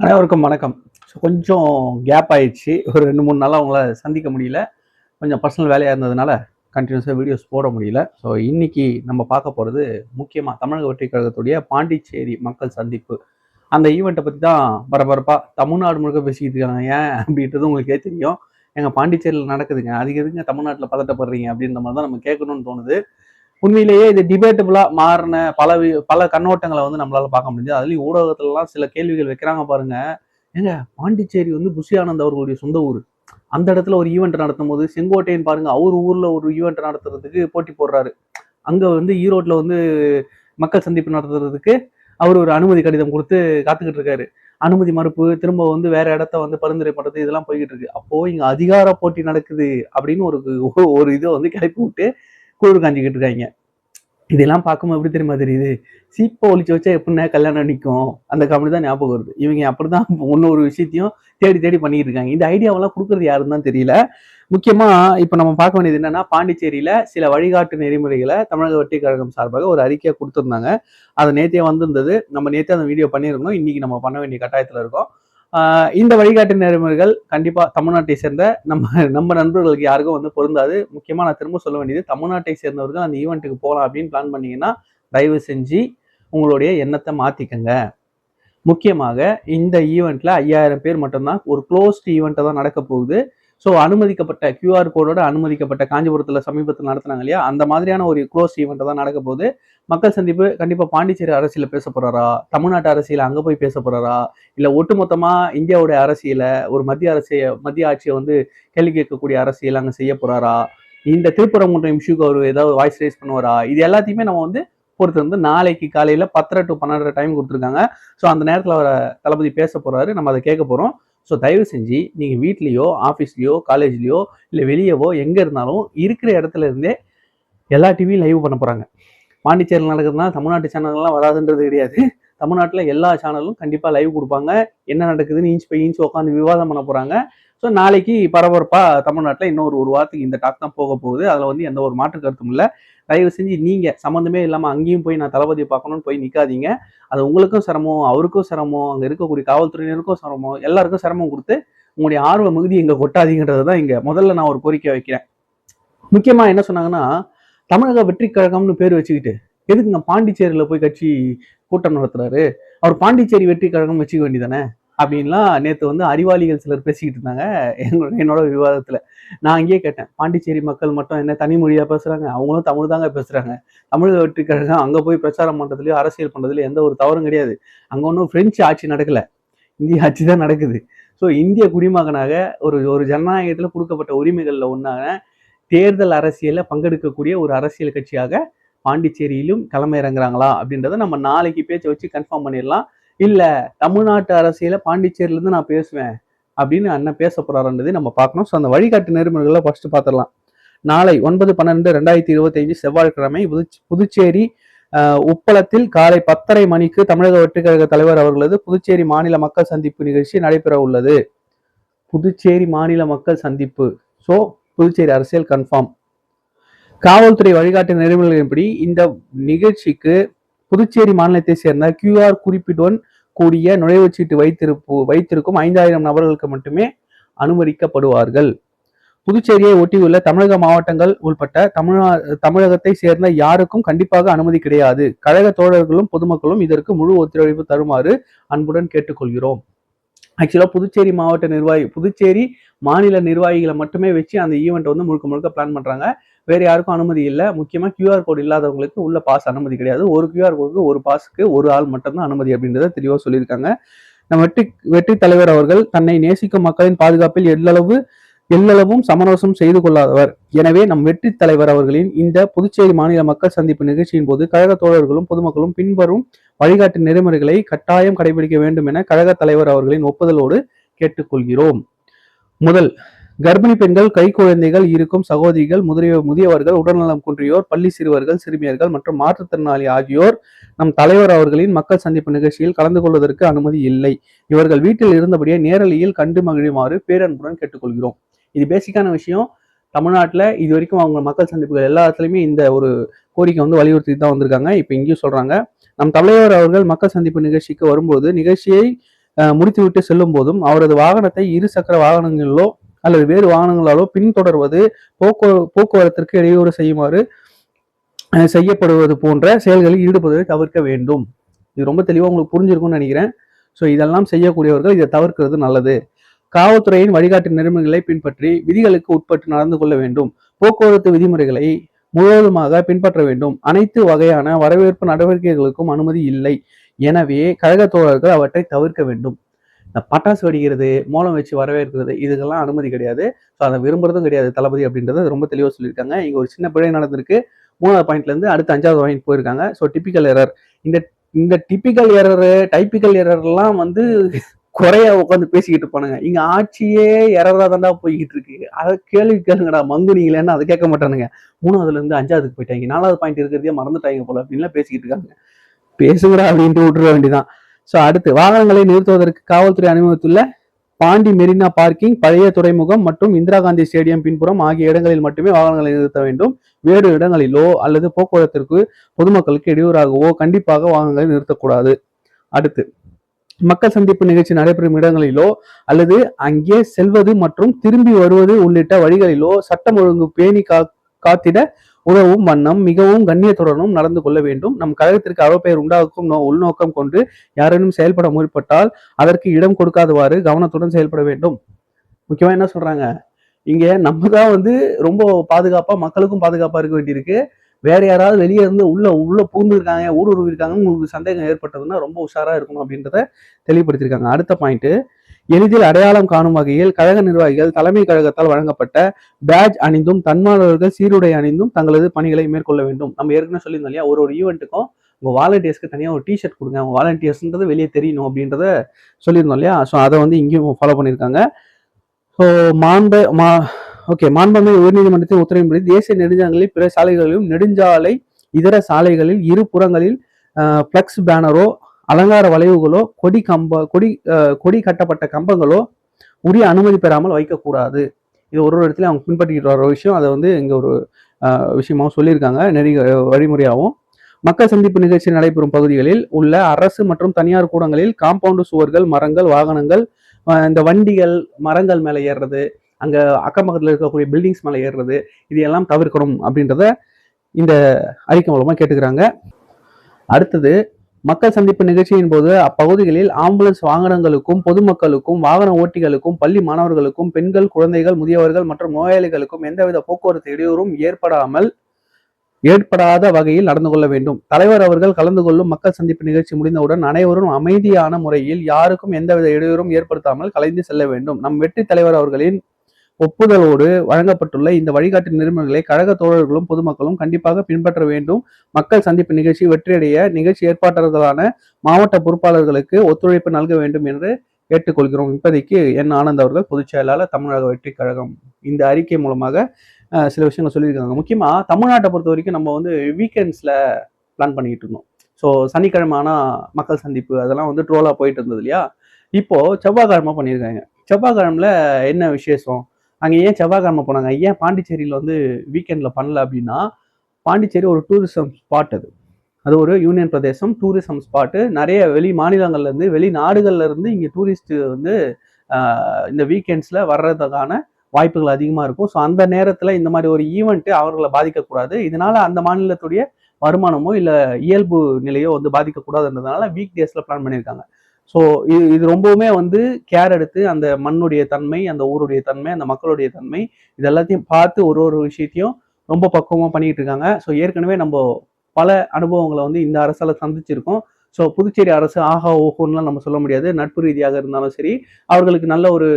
அனைவருக்கும் வணக்கம். ஸோ கொஞ்சம் கேப் ஆயிடுச்சு. ஒரு ரெண்டு மூணு நாளாக உங்களை சந்திக்க முடியல. கொஞ்சம் பர்சனல் வேலையாக இருந்ததுனால கண்டினியூஸாக வீடியோஸ் போட முடியல. ஸோ இன்னைக்கு நம்ம பார்க்க போகிறது முக்கியமாக தமிழக வெற்றி கழகத்துடைய பாண்டிச்சேரி மக்கள் சந்திப்பு. அந்த ஈவெண்ட்டை பற்றி தான் பரபரப்பாக தமிழ்நாடு முழுக்க பேசிக்கிட்டு இருக்காங்க. ஏன் அப்படின்றது உங்களுக்கே தெரியும். எங்கள் பாண்டிச்சேரியில் நடக்குதுங்க. அதுக்கு எதுங்க தமிழ்நாட்டில் பதட்டப்படுறீங்க அப்படின்ற மாதிரி தான் நம்ம கேட்கணும்னு தோணுது. உண்மையிலேயே இது டிபேட்டபுளாக மாறின பல பல கண்ணோட்டங்களை வந்து நம்மளால பார்க்க முடியுது அதுலேயும் ஊடகத்துலலாம் சில கேள்விகள் வைக்கிறாங்க பாருங்க. ஏங்க பாண்டிச்சேரி வந்து புஷி ஆனந்த் அவர்களுடைய சொந்த ஊர். அந்த இடத்துல ஒரு ஈவெண்ட் நடத்தும் போது செங்கோட்டையன் பாருங்க அவர் ஊர்ல ஒரு ஈவெண்ட் நடத்துறதுக்கு போட்டி போடுறாரு. அங்க வந்து ஈரோட்ல வந்து மக்கள் சந்திப்பு நடத்துறதுக்கு அவர் ஒரு அனுமதி கடிதம் கொடுத்து காத்துக்கிட்டு இருக்காரு. அனுமதி மறுப்பு திரும்ப வந்து வேற இடத்த வந்து பரிந்துரை பண்றது இதெல்லாம் போய்கிட்டு இருக்கு. அப்போ இங்க அதிகார போட்டி நடக்குது அப்படின்னு ஒரு ஒரு இதை வந்து கிளப்பி விட்டு குளிர் காஞ்சிக்கிட்டு இருக்காங்க. இதெல்லாம் பார்க்கும்போது எப்படி தெரியுமா தெரியுது? சீப்பை ஒழிச்சு வச்சா எப்படின்னா கல்யாணம் நிற்கும். அந்த கம்பெனி தான் ஞாபகம் வருது. இவங்க அப்படிதான் இன்னொரு விஷயத்தையும் தேடி தேடி பண்ணிட்டு இருக்காங்க. இந்த ஐடியாவெல்லாம் கொடுக்கறது யாருன்னு தான் தெரியல. முக்கியமா இப்ப நம்ம பார்க்க வேண்டியது என்னன்னா பாண்டிச்சேரியில சில வழிகாட்டு நெறிமுறைகளை தமிழக வெற்றி கழகம் சார்பாக ஒரு அறிக்கையை கொடுத்துருந்தாங்க. அது நேத்தே வந்திருந்தது. நம்ம நேத்தே அந்த வீடியோ பண்ணியிருக்கோம் இன்னைக்கு நம்ம பண்ண வேண்டிய கட்டாயத்துல இருக்கோம். இந்த வழிகாட்டு நெறிமுறைகள் கண்டிப்பாக தமிழ்நாட்டை சேர்ந்த நம்ம நம்ம நண்பர்களுக்கு யாருக்கும் வந்து பொருந்தாது. முக்கியமாக நான் திரும்ப சொல்ல வேண்டியது தமிழ்நாட்டை சேர்ந்தவர்கள் அந்த ஈவெண்ட்டுக்கு போகலாம் அப்படின்னு பிளான் பண்ணீங்கன்னா தயவு செஞ்சு உங்களுடைய எண்ணத்தை மாற்றிக்கங்க முக்கியமாக இந்த ஈவெண்ட்டில் ஐயாயிரம் பேர் மட்டும்தான் ஒரு க்ளோஸ்ட் ஈவெண்ட்டை தான் நடக்க போகுது. ஸோ அனுமதிக்கப்பட்ட கியூஆர் கோடோட அனுமதிக்கப்பட்ட காஞ்சிபுரத்தில் சமீபத்தில் நடத்துனாங்க இல்லையா? அந்த மாதிரியான ஒரு க்ளோஸ் ஈவெண்ட் தான் நடக்க போகுது. மக்கள் சந்திப்பு கண்டிப்பாக பாண்டிச்சேரி அரசியல் பேச போறாரா? தமிழ்நாட்டு அரசியல் அங்கே போய் பேச போறாரா? இல்லை ஒட்டுமொத்தமாக இந்தியாவுடைய அரசியலை ஒரு மத்திய அரசிய மத்திய ஆட்சியை வந்து கேள்வி கேட்கக்கூடிய அரசியல் அங்கே செய்ய போறாரா? இந்த திருப்பரங்குன்றம் இஷ்யூக்கு அவர் ஏதாவது வாய்ஸ் ரைஸ் பண்ணுவாரா? இது எல்லாத்தையுமே நம்ம வந்து பொறுத்து வந்து நாளைக்கு காலையில் பத்தரை டு பன்னெண்டரை டைம் கொடுத்துருக்காங்க. ஸோ அந்த நேரத்தில் அவரை தளபதி பேச போகிறாரு நம்ம அதை கேட்க போகிறோம் ஸோ தயவு செஞ்சு நீங்கள் வீட்லேயோ ஆஃபீஸ்லேயோ காலேஜ்லேயோ இல்லை வெளியவோ எங்கே இருந்தாலும் இருக்கிற இடத்துல இருந்தே எல்லா டிவியும் லைவ் பண்ண போகிறாங்க பாண்டிச்சேரியில் நடக்குதுன்னா தமிழ்நாட்டு சேனல்லாம் வராதுன்றது கிடையாது. தமிழ்நாட்டில் எல்லா சேனலும் கண்டிப்பாக லைவ் கொடுப்பாங்க. என்ன நடக்குதுன்னு இன்ச் பை இன்ச் உட்காந்து விவாதம் பண்ண போகிறாங்க ஸோ நாளைக்கு பரபரப்பாக தமிழ்நாட்டில் இன்னொரு ஒரு வாரத்துக்கு இந்த டாக் தான் போக போகுது. அதில் வந்து எந்த ஒரு மாற்று கருத்தும் இல்லை. தயவு செஞ்சு நீங்கள் சம்மந்தமே இல்லாமல் அங்கேயும் போய் நான் தளபதியை பார்க்கணும்னு போய் நிற்காதீங்க அது உங்களுக்கும் சிரமம் அவருக்கும் சிரமம் அங்கே இருக்கக்கூடிய காவல்துறையினருக்கும் சிரமம் எல்லாருக்கும் சிரமம் கொடுத்து உங்களுடைய ஆர்வ மிகுதி இங்கே கொட்டாதீங்கன்றது தான் இங்கே முதல்ல நான் ஒரு கோரிக்கை வைக்கிறேன். முக்கியமாக என்ன சொன்னாங்கன்னா தமிழக வெற்றி கழகம்னு பேர் வச்சுக்கிட்டு எதுக்குங்க பாண்டிச்சேரியில் போய் கட்சி கூட்டம் நடத்துறாரு. அவர் பாண்டிச்சேரி வெற்றி கழகம் வச்சுக்க வேண்டியதானே? அப்படின்லாம் நேற்று வந்து அறிவாளிகள் சிலர் பேசிக்கிட்டு இருந்தாங்க. எங்களோட என்னோட விவாதத்தில். நான் அங்கேயே கேட்டேன் பாண்டிச்சேரி மக்கள் மட்டும் என்ன தனி மொழியாக பேசுகிறாங்க அவங்களும் தமிழ் தாங்க பேசுகிறாங்க தமிழக வெற்றி கழகம் அங்கே போய் பிரச்சாரம் பண்ணுறதுலையோ அரசியல் பண்ணுறதுலையோ எந்த ஒரு தவறும் கிடையாது. அங்கே ஒன்றும் பிரெஞ்சு ஆட்சி நடக்கலை. இந்திய ஆட்சி தான் நடக்குது. ஸோ இந்திய குடிமகனாக ஒரு ஒரு ஜனநாயகத்தில் கொடுக்கப்பட்ட உரிமைகளில் ஒன்றான தேர்தல் அரசியலில் பங்கெடுக்கக்கூடிய ஒரு அரசியல் கட்சியாக பாண்டிச்சேரியிலும் களமிறங்குறாங்களா அப்படின்றத நம்ம நாளைக்கு பேச்சை வச்சு கன்ஃபார்ம் பண்ணிடலாம். இல்லை தமிழ்நாட்டு அரசியல பாண்டிச்சேரியிலேருந்து நான் பேசுவேன் அப்படின்னு அண்ணன் பேச போறாருன்றது நம்ம பார்க்கணும். ஸோ அந்த வழிகாட்டு நெறிமுறைகளை ஃபர்ஸ்ட் பார்த்துடலாம். நாளை ஒன்பது பன்னெண்டு ரெண்டாயிரத்தி இருபத்தைந்து செவ்வாய்க்கிழமை புதுச்- புதுச்சேரி உப்பளத்தில் காலை பத்தரை மணிக்கு தமிழக வெற்றிக் தலைவர் அவர்களது புதுச்சேரி மாநில மக்கள் சந்திப்பு நிகழ்ச்சி நடைபெற உள்ளது. புதுச்சேரி மாநில மக்கள் சந்திப்பு. ஸோ புதுச்சேரி அரசியல் கன்ஃபார்ம் காவல்துறை வழிகாட்டு நெறிமுறைகளின்படி இந்த நிகழ்ச்சிக்கு புதுச்சேரி மாநிலத்தை சேர்ந்த கியூஆர் குறிப்பிட்டுடன் கூடிய நுழைவுச்சீட்டு வைத்திருப்பு வைத்திருக்கும் ஐந்தாயிரம் நபர்களுக்கு மட்டுமே அனுமதிக்கப்படுவார்கள். புதுச்சேரியை ஒட்டியுள்ள தமிழக மாவட்டங்கள் உள்பட்ட தமிழ்நா தமிழகத்தை சேர்ந்த யாருக்கும் கண்டிப்பாக அனுமதி கிடையாது. கழக தோழர்களும் பொதுமக்களும் இதற்கு முழு ஒத்துழைப்பு தருமாறு அன்புடன் கேட்டுக்கொள்கிறோம். ஆக்சுவலாக புதுச்சேரி மாவட்ட நிர்வாகி புதுச்சேரி மாநில நிர்வாகிகளை மட்டுமே வச்சு அந்த ஈவெண்ட் வந்து முழுக்க முழுக்க பிளான் பண்ணுறாங்க வேறு யாருக்கும் அனுமதி இல்லை. முக்கியமாக கியூஆர் கோடு இல்லாதவங்களுக்கு உள்ள பாஸ் அனுமதி கிடையாது. ஒரு கியூஆர் கோடுக்கு ஒரு பாஸுக்கு ஒரு ஆள் மட்டும்தான் அனுமதி அப்படின்றத தெளிவாக சொல்லியிருக்காங்க. நம்ம வெற்றி வெற்றி தலைவர் அவர்கள் தன்னை நேசிக்கும் மக்களின் பாதுகாப்பில் எல்லளவு எல்லளவும் சமரசம் செய்து கொள்ளாதவர். எனவே நம் வெற்றி தலைவர் அவர்களின் இந்த புதுச்சேரி மாநில மக்கள் சந்திப்பு நிகழ்ச்சியின் போது கழக தோழர்களும் பொதுமக்களும் பின்வரும் வழிகாட்டு நெறிமுறைகளை கட்டாயம் கடைபிடிக்க வேண்டும் என கழக தலைவர் அவர்களின் ஒப்புதலோடு கேட்டுக்கொள்கிறோம். முதல் கர்ப்பிணி பெண்கள் கை குழந்தைகள் இருக்கும் சகோதரிகள் முதலிய முதியவர்கள் உடல்நலம் குன்றியோர் பள்ளி சிறுவர்கள் சிறுமியர்கள் மற்றும் மாற்றுத்திறனாளி ஆகியோர் நம் தலைவர் அவர்களின் மக்கள் சந்திப்பு நிகழ்ச்சியில் கலந்து கொள்வதற்கு அனுமதி இல்லை. இவர்கள் வீட்டில் இருந்தபடியே நேரலையில் கண்டு மகிழுமாறு பேரன்புடன் கேட்டுக்கொள்கிறோம். இது பேசிக்கான விஷயம். தமிழ்நாட்டில் இது வரைக்கும் அவங்க மக்கள் சந்திப்புகள் எல்லா இடத்துலையுமே இந்த ஒரு கோரிக்கை வந்து வலியுறுத்தி தான் வந்திருக்காங்க. இப்போ இங்கேயும் சொல்கிறாங்க நம் தலைவர் அவர்கள் மக்கள் சந்திப்பு நிகழ்ச்சிக்கு வரும்போது நிகழ்ச்சியை முடித்துவிட்டு செல்லும் போதும் அவரது வாகனத்தை இரு சக்கர வாகனங்களிலோ அல்லது வேறு வாகனங்களாலோ பின்தொடர்வது போக்கு போக்குவரத்திற்கு இடையூறு செய்யுமாறு செய்யப்படுவது போன்ற செயல்களில் ஈடுபடுவதை தவிர்க்க வேண்டும். இது ரொம்ப தெளிவாக உங்களுக்கு புரிஞ்சிருக்கும்னு நினைக்கிறேன். ஸோ இதெல்லாம் செய்யக்கூடியவர்கள் இதை தவிர்க்கிறது நல்லது. காவல்துறையின் வழிகாட்டு நெறிமுறைகளை பின்பற்றி விதிகளுக்கு உட்பட்டு நடந்து கொள்ள வேண்டும். போக்குவரத்து விதிமுறைகளை முழுவதுமாக பின்பற்ற வேண்டும். அனைத்து வகையான வரவேற்பு நடவடிக்கைகளுக்கும் அனுமதி இல்லை. எனவே கழக தோழர்கள் அவற்றை தவிர்க்க வேண்டும். இந்த பட்டாசு வெடிக்கிறது மோளம் வச்சு வரவேற்கிறது இதுக்கெல்லாம் அனுமதி கிடையாது. ஸோ அதை விரும்புறதும் கிடையாது தளபதி அப்படின்றத ரொம்ப தெளிவாக சொல்லியிருக்காங்க. இங்கே ஒரு சின்ன பிழை நடந்திருக்கு. மூணாவது பாயிண்ட்லேருந்து அடுத்த அஞ்சாவது பாயிண்ட் போயிருக்காங்க. ஸோ டிப்பிக்கல் எரர் இந்த இந்த டிப்பிக்கல் எரரு டைப்பிக்கல் எரர்லாம் வந்து குறைய உட்காந்து பேசிக்கிட்டு போனாங்க இங்க ஆட்சியே எரரா தாண்டா போய்கிட்டு இருக்கு. அதை கேள்வி கேளுங்கடா மங்குனீங்களேன்னு அதை கேட்க மாட்டானுங்க. மூணாவதுல இருந்து அஞ்சாவதுக்கு போயிட்டாங்க. நாலாவது பாயிண்ட் இருக்கிறதே மறந்துட்டாங்க போல அப்படின்லாம் பேசிக்கிட்டு இருக்காங்க. பேசுங்கடா அப்படின்ட்டு விட்டுற வேண்டியதான் ஸோ அடுத்து வாகனங்களை நிறுத்துவதற்கு காவல்துறை அனுமதித்துள்ள பாண்டி மெரினா பார்க்கிங் பழைய துறைமுகம் மற்றும் இந்திரா காந்தி ஸ்டேடியம் பின்புறம் ஆகிய இடங்களில் மட்டுமே வாகனங்களை நிறுத்த வேண்டும். வேறு இடங்களிலோ அல்லது போக்குவரத்திற்கு பொதுமக்களுக்கு இடையூறாகவோ கண்டிப்பாக வாகனங்களை நிறுத்தக்கூடாது. அடுத்து மக்கள் சந்திப்பு நிகழ்ச்சி நடைபெறும் இடங்களிலோ அல்லது அங்கே செல்வது மற்றும் திரும்பி வருவது உள்ளிட்ட வழிகளிலோ சட்டம் ஒழுங்கு பேணி கா காத்திட உதவும் வண்ணம் மிகவும் கண்ணியத்துடனும் நடந்து கொள்ள வேண்டும். நம் கழகத்திற்கு அவப்பெயர் உண்டாக்கும் உள்நோக்கம் கொண்டு யாரேனும் செயல்பட முற்பட்டால் அதற்கு இடம் கொடுக்காதவாறு கவனத்துடன் செயல்பட வேண்டும். முக்கியமா என்ன சொல்றாங்க? இங்க நம்ம தான் வந்து ரொம்ப பாதுகாப்பா மக்களுக்கும் பாதுகாப்பா இருக்க வேண்டியிருக்கு. வேற யாராவது வெளியே இருந்து உள்ள உள்ள பூந்து இருக்காங்க ஊடுருவி உங்களுக்கு சந்தேகம் ஏற்பட்டதுன்னா ரொம்ப உஷாரா இருக்கணும் அப்படின்றத தெளிவுபடுத்திருக்காங்க அடுத்த பாயிண்ட் எளிதில் அடையாளம் காணும் வகையில் கழக நிர்வாகிகள் தலைமை கழகத்தால் வழங்கப்பட்ட பேட்ஜ் அணிந்தும் தன்மானவர்கள் சீருடை அணிந்தும் தங்களது பணிகளை மேற்கொள்ள வேண்டும். நம்ம ஏற்கனவே சொல்லியிருந்தோம் இல்லையா? ஒரு ஒரு ஈவெண்ட்டுக்கும் உங்க வாலண்டியர்ஸ்க்கு தனியாக ஒரு டிஷர்ட் கொடுங்க. உங்க வாலண்டியர்ஸ்ன்றது வெளியே தெரியணும் அப்படின்றத சொல்லியிருந்தோம் இல்லையா? ஸோ அதை வந்து இங்கேயும் ஃபாலோ பண்ணியிருக்காங்க. ஸோ மாண்ப மா ஓகே மாண்பமை உயர்நீதிமன்றத்தின் உத்தரவின்படி தேசிய நெடுஞ்சாலைகளில் பிற சாலைகளிலும் நெடுஞ்சாலை இதர சாலைகளில் இரு புறங்களில் ஃப்ளக்ஸ் பேனரோ அலங்கார வளைவுகளோ கொடி கம்ப கொடி கொடி கட்டப்பட்ட கம்பங்களோ உரிய அனுமதி பெறாமல் வைக்கக்கூடாது. இது ஒரு ஒரு இடத்துல அவங்க பின்பற்றிட்டு வர விஷயம். அதை வந்து இங்கே ஒரு விஷயமாகவும் சொல்லியிருக்காங்க. நெறி வழிமுறையாகவும் மக்கள் சந்திப்பு நிகழ்ச்சி நடைபெறும் பகுதிகளில் உள்ள அரசு மற்றும் தனியார் கூடங்களில் காம்பவுண்டு சுவர்கள் மரங்கள் வாகனங்கள் இந்த வண்டிகள் மரங்கள் மேலே ஏறுறது அங்கே அக்கம் பக்கத்தில் இருக்கக்கூடிய பில்டிங்ஸ் மேலே ஏறுறது இது எல்லாம் தவிர்க்கணும் அப்படின்றத இந்த அறிக்கை மூலமாக கேட்டுக்கிறாங்க. அடுத்தது மக்கள் சந்திப்பு நிகழ்ச்சியின் போது அப்பகுதிகளில் ஆம்புலன்ஸ் வாகனங்களுக்கும் பொதுமக்களுக்கும் வாகன ஓட்டிகளுக்கும் பள்ளி மாணவர்களுக்கும் பெண்கள் குழந்தைகள் முதியவர்கள் மற்றும் நோயாளிகளுக்கும் எந்தவித போக்குவரத்து இடையூறும் ஏற்படாமல் ஏற்படாத வகையில் நடந்து கொள்ள வேண்டும். தலைவர் அவர்கள் கலந்து கொள்ளும் மக்கள் சந்திப்பு நிகழ்ச்சி முடிந்தவுடன் அனைவரும் அமைதியான முறையில் யாருக்கும் எந்தவித இடையூறும் ஏற்படுத்தாமல் கலைந்து செல்ல வேண்டும். நம் வெற்றி தலைவர் அவர்களின் ஒப்புதலோடு வழங்கப்பட்டுள்ள இந்த வழிகாட்டு நெறிமுறைகளை கழக தோழர்களும் பொதுமக்களும் கண்டிப்பாக பின்பற்ற வேண்டும். மக்கள் சந்திப்பு நிகழ்ச்சி வெற்றியடைய நிகழ்ச்சி ஏற்பாட்டாளர்களான மாவட்ட பொறுப்பாளர்களுக்கு ஒத்துழைப்பு நல்க வேண்டும் என்று கேட்டுக்கொள்கிறோம். இப்போதைக்கு என் ஆனந்த் அவர்கள் பொதுச் செயலாளர் தமிழக வெற்றி கழகம். இந்த அறிக்கை மூலமாக சில விஷயங்கள் சொல்லியிருக்காங்க. முக்கியமாக தமிழ்நாட்டை பொறுத்த வரைக்கும் நம்ம வந்து வீக்கெண்ட்ஸில் பிளான் பண்ணிட்டு இருந்தோம். ஸோ சனிக்கிழமை ஆனால் மக்கள் சந்திப்பு அதெல்லாம் வந்து ட்ரோலாக போயிட்டு இருந்தது இல்லையா? இப்போது செவ்வாய்க்கிழமை பண்ணியிருக்காங்க. செவ்வாய்க்கிழமில் என்ன விசேஷம்? அங்கே ஏன் செவ்வாய்க்கிழமை போனாங்க? ஏன் பாண்டிச்சேரியில் வந்து வீக்கெண்டில் பண்ணல அப்படின்னா பாண்டிச்சேரி ஒரு டூரிசம் ஸ்பாட் அது. அது ஒரு யூனியன் பிரதேசம் டூரிசம் ஸ்பாட்டு நிறைய வெளி மாநிலங்கள்லேருந்து வெளி நாடுகள்லேருந்து இங்கே டூரிஸ்ட் வந்து இந்த வீக்கெண்ட்ஸில் வர்றதுக்கான வாய்ப்புகள் அதிகமாக இருக்கும். ஸோ அந்த நேரத்தில் இந்த மாதிரி ஒரு ஈவெண்ட்டு அவர்களை பாதிக்கக்கூடாது. இதனால் அந்த மாநிலத்துடைய வருமானமோ இல்லை இயல்பு நிலையோ வந்து பாதிக்கக்கூடாதுன்றதுனால வீக் டேஸில் பிளான் பண்ணியிருக்காங்க. ஸோ இது இது ரொம்பவுமே வந்து கேர் எடுத்து அந்த மண்ணுடைய தன்மை அந்த ஊருடைய தன்மை அந்த மக்களுடைய தன்மை இது எல்லாத்தையும் பார்த்து ஒரு ஒரு விஷயத்தையும் ரொம்ப பக்குவமாக பண்ணிட்டு இருக்காங்க. ஸோ ஏற்கனவே நம்ம பல அனுபவங்களை வந்து இந்த அரசால் சந்திச்சிருக்கோம். ஸோ புதுச்சேரி அரசு ஆஹா ஓஹோன்னுலாம் நம்ம சொல்ல முடியாது. நட்பு ரீதியாக இருந்தாலும் சரி அவர்களுக்கு நல்ல ஒரு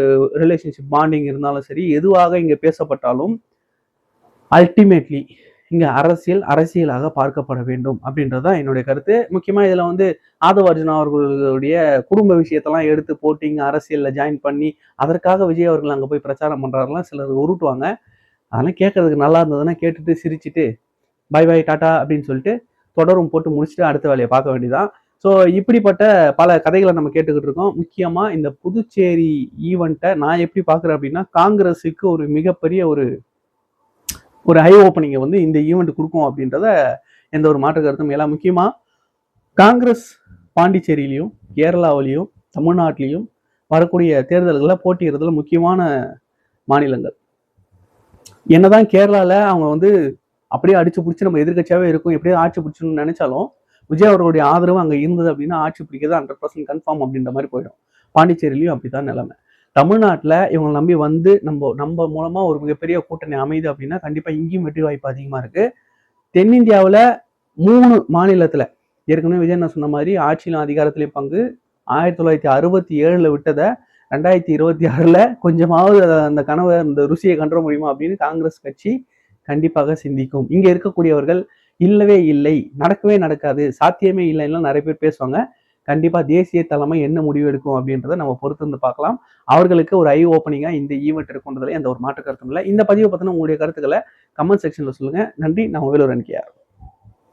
ரிலேஷன்ஷிப் பாண்டிங் இருந்தாலும் சரி எதுவாக இங்கே பேசப்பட்டாலும் அல்டிமேட்லி இங்கே அரசியல் அரசியலாக பார்க்கப்பட வேண்டும் அப்படின்றதுதான் என்னுடைய கருத்து. முக்கியமாக இதில் வந்து ஆதவ அர்ஜுனா அவர்களுடைய குடும்ப விஷயத்தெல்லாம் எடுத்து போட்டு அரசியலில் ஜாயின் பண்ணி அதற்காக விஜய் அவர்கள் அங்கே போய் பிரச்சாரம் பண்ணுறாருலாம் சிலர் உருட்டுவாங்க. அதெல்லாம் கேட்கறதுக்கு நல்லா இருந்ததுன்னா கேட்டுட்டு சிரிச்சுட்டு பை பை டாட்டா அப்படின்னு சொல்லிட்டு தொடரும் போட்டு முடிச்சுட்டு அடுத்த வேலையை பார்க்க வேண்டியதான் ஸோ இப்படிப்பட்ட பல கதைகளை நம்ம கேட்டுக்கிட்டு இருக்கோம். முக்கியமாக இந்த புதுச்சேரி ஈவெண்ட்டை நான் எப்படி பார்க்குறேன் அப்படின்னா காங்கிரஸுக்கு ஒரு மிகப்பெரிய ஒரு ஒரு ஹை ஓப்பனிங்கை வந்து இந்த ஈவெண்ட் கொடுக்கும் அப்படின்றத எந்த ஒரு மாற்று கருத்தும் எல்லாம் முக்கியமாக காங்கிரஸ் பாண்டிச்சேரியிலையும் கேரளாவிலையும் தமிழ்நாட்டிலையும் வரக்கூடிய தேர்தல்களில் போட்டியிடுறதுல முக்கியமான மாநிலங்கள். என்னதான் கேரளாவில் அவங்க வந்து அப்படியே அடிச்சு பிடிச்சி நம்ம எதிர்கட்சியாகவே இருக்கும் எப்படியோ ஆட்சி பிடிச்சணும்னு நினைச்சாலும் விஜய் அவர்களுடைய ஆதரவு அங்கே இருந்தது அப்படின்னா ஆட்சி பிடிக்கிறது ஹண்ட்ரட் பர்சன்ட் கன்ஃபார்ம் அப்படின்ற மாதிரி போயிடும். பாண்டிச்சேரியிலையும் அப்படிதான் நிலைமை. தமிழ்நாட்டில் இவங்களை நம்பி வந்து நம்ம நம்ம மூலமாக ஒரு மிகப்பெரிய கூட்டணி அமையுது அப்படின்னா கண்டிப்பாக இங்கேயும் வெற்றி வாய்ப்பு அதிகமாக இருக்குது தென்னிந்தியாவில் மூணு மாநிலத்தில் ஏற்கனவே விஜய் நான் சொன்ன மாதிரி ஆட்சியிலும் அதிகாரத்திலையும் பங்கு. ஆயிரத்தி தொள்ளாயிரத்தி அறுபத்தி ஏழில் விட்டதை ரெண்டாயிரத்தி இருபத்தி ஆறில் கொஞ்சமாவது அந்த கனவை அந்த ருசியை கண்டுற முடியுமா அப்படின்னு காங்கிரஸ் கட்சி கண்டிப்பாக சிந்திக்கும். இங்கே இருக்கக்கூடியவர்கள் இல்லவே இல்லை நடக்கவே நடக்காது சாத்தியமே இல்லைன்னா நிறைய பேர் பேசுவாங்க. கண்டிப்பாக தேசிய தலைமை என்ன முடிவு எடுக்கும் அப்படின்றத நம்ம பொறுத்து வந்து பார்க்கலாம். அவர்களுக்கு ஒரு ஐ ஓப்பனிங்காக இந்த ஈவெண்ட் இருக்குன்றதுல எந்த ஒரு மாற்று கருத்தும் இல்லை. இந்த பதிவை பற்றின உங்களுடைய கருத்துக்களை கமெண்ட் செக்ஷனில் சொல்லுங்க. நன்றி. நான் வேலூர் அன்கியார்